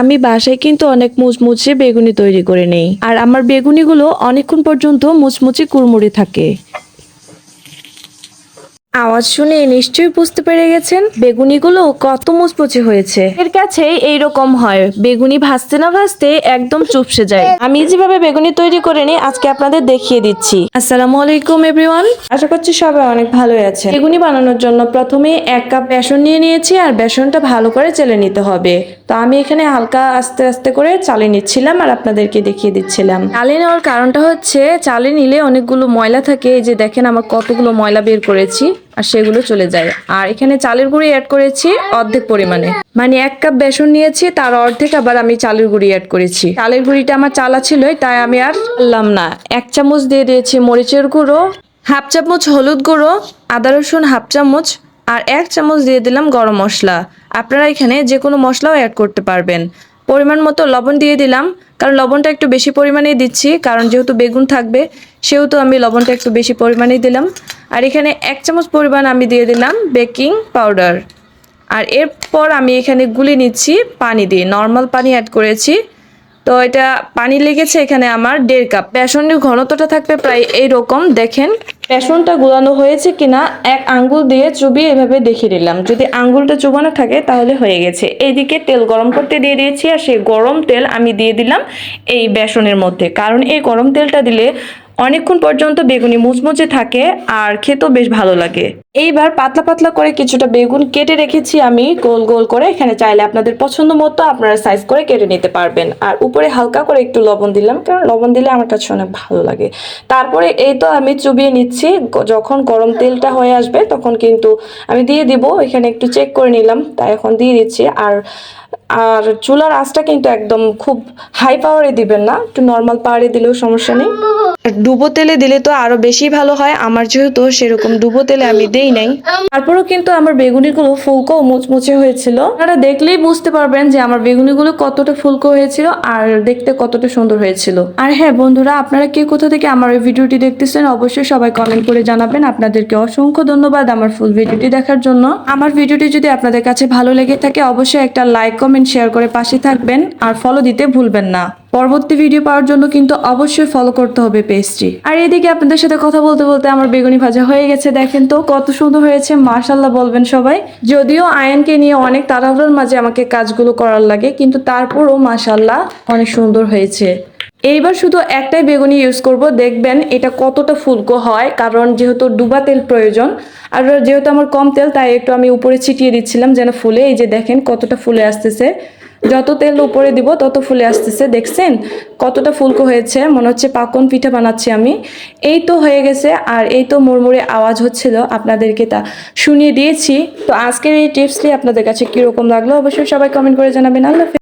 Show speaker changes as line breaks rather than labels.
আমি বাসায় কিন্তু অনেক মুচমুচে বেগুনি তৈরি করে নেই। আর আমার বেগুনিগুলো অনেকক্ষণ পর্যন্ত মুচমুচে কুড়মুড়ে থাকে। আওয়াজ শুনে নিশ্চয়ই বুঝতে পেরে গেছেন বেগুনিগুলো কত মুচমুচে হয়েছে। এর কাছে এইরকম হয়, বেগুনি ভাজতে না ভাজতে একদম চুপসে যায়। আমি যেভাবে বেগুনি তৈরি করে নিই, আজকে আপনাদের দেখিয়ে দিচ্ছি। আসসালামু আলাইকুম এভরিওয়ান আশা করছি সবাই অনেক ভালোই আছে। বেগুনি বানানোর জন্য প্রথমে এক কাপ বেসন নিয়ে নিয়েছি, আর বেসনটা ভালো করে চেলে নিতে হবে। তো আমি এখানে হালকা আস্তে আস্তে করে চালে নিচ্ছিলাম আর আপনাদেরকে দেখিয়ে দিচ্ছিলাম। চালে নেওয়ার কারণটা হচ্ছে চালে নিলে অনেকগুলো ময়লা থাকে। এই যে দেখেন আমার কতগুলো ময়লা বের করেছি আর সেগুলো চলে যায়। আর এখানে চালের গুঁড়ি অ্যাড করেছি অর্ধেক পরিমাণে। মানে এক কাপ বেসন নিয়েছি, তার অর্ধেক আবার আমি চালের গুঁড়ি অ্যাড করেছি। চালের গুঁড়িটা আমার চালা ছিলই তাই আমি আর বললাম না। এক চামচ দিয়ে দিয়েছি মরিচের গুঁড়ো, হাফ চামচ হলুদ গুঁড়ো, আদা রসুন হাফ চামচ আর এক চামচ দিয়ে দিলাম গরম মশলা। আপনারা এখানে যে কোনো মশলাও অ্যাড করতে পারবেন। পরিমাণ মতো লবণ দিয়ে দিলাম, কারণ লবণটা একটু বেশি পরিমাণেই দিচ্ছি, কারণ যেহেতু বেগুন থাকবে, সেহেতু আমি লবণটা একটু বেশি পরিমাণেই দিলাম। আর এখানে এক চামচ পরিমাণ আমি দিয়ে দিলাম বেকিং পাউডার। আর এরপর আমি এখানে গুলি নিচ্ছি পানি দিয়ে, নর্মাল পানি অ্যাড করেছি। তো এটা পানি লেগেছে এখানে আমার দেড় কাপ। বেসনের ঘনত্বটা থাকবে প্রায় এই রকম দেখেন। বেসনটা গুলানো হয়েছে কিনা, এক আঙ্গুল দিয়ে চুবিয়ে এভাবে দেখিয়ে দিলাম। যদি আঙ্গুলটা চুবানো থাকে তাহলে হয়ে গেছে। এইদিকে তেল গরম করতে দিয়ে দিয়েছি, আর সেই গরম তেল আমি দিয়ে দিলাম এই বেসনের মধ্যে। কারণ এই গরম তেলটা দিলে অনেকক্ষণ পর্যন্ত বেগুনি মুচমুচে থাকে আর খেতেও বেশ ভালো লাগে। এইবার পাতলা পাতলা করে কিছুটা বেগুন কেটে রেখেছি আমি, গোল গোল করে। এখানে চাইলে আপনাদের পছন্দ মতো আপনারা সাইজ করে কেটে নিতে পারবেন। আর উপরে হালকা করে একটু লবণ দিলাম, কারণ লবণ দিলে আমার কাছে অনেক ভালো লাগে। তারপরে এই তো আমি চুবিয়ে নিচ্ছি। যখন গরম তেলটা হয়ে আসবে তখন কিন্তু আমি দিয়ে দিব। এখানে একটু চেক করে নিলাম তাই এখন দিয়ে দিচ্ছি। আর আর চুলার আঁচটা কিন্তু একদম খুব হাই পাওয়ারে দিবেন না একটু নর্মাল পাওয়ারে দিলেও সমস্যা নেই। ডুবো তেলে দিলে তো আরও বেশি ভালো হয় আমার যেহেতু সেরকম ডুবো তেলে আমি দেই নাই। তারপরেও কিন্তু আমার বেগুনিগুলো ফুলকো মুচমুচে হয়েছিল। আপনারা দেখলেই বুঝতে পারবেন যে আমার বেগুনিগুলো কতটা ফুলকো হয়েছিল আর দেখতে কতটা সুন্দর হয়েছিল। আর হ্যাঁ বন্ধুরা আপনারা কে কোথা থেকে আমার এই ভিডিওটি দেখতেছেন অবশ্যই সবাই কমেন্ট করে জানাবেন। আপনাদেরকে অসংখ্য ধন্যবাদ আমার ফুল ভিডিওটি দেখার জন্য। আমার ভিডিওটি যদি আপনাদের কাছে ভালো লেগে থাকে অবশ্যই একটা লাইক কমেন্ট শেয়ার করে পাশে থাকবেন আর ফলো দিতে ভুলবেন না। পরবর্তী ভিডিও পাওয়ার জন্য কিন্তু অবশ্যই ফলো করতে হবে পেজটি আর এদিকে আপনাদের সাথে কথা বলতে বলতে আমার বেগুনি ভাজা হয়ে গেছে, দেখেন তো কত সুন্দর হয়েছে মার্শাল্লাহ বলবেন সবাই। যদিও আয়নকে নিয়ে অনেক তাড়াহুড়োর মাঝে আমাকে কাজগুলো করার লাগে, কিন্তু তারপরও মার্শাল্লাহ অনেক সুন্দর হয়েছে। এইবার শুধু একটাই বেগুনি ইউজ করব। দেখবেন এটা কতটা ফুলকো হয়, কারণ যেহেতু ডুবা তেল প্রয়োজন, আর যেহেতু আমার কম তেল, তাই একটু আমি উপরে ছিটিয়ে দিচ্ছিলাম যেন ফুলে। এই যে দেখেন কতটা ফুলে আসতেছে। যত তেল উপরে দিব, তত ফুলে আসতেছে। দেখছেন কতটা ফুলকো হয়েছে, মনে হচ্ছে পাকন পিঠা বানাচ্ছি আমি। এই তো হয়ে গেছে, আর এই তো মুড়মুড়ে আওয়াজ হচ্ছিল আপনাদেরকে তা শুনিয়ে দিয়েছি। তো আজকের এই টিপসটি আপনাদের কাছে কীরকম লাগল, অবশ্যই সবাই কমেন্ট করে জানাবেন। আল্লাহ।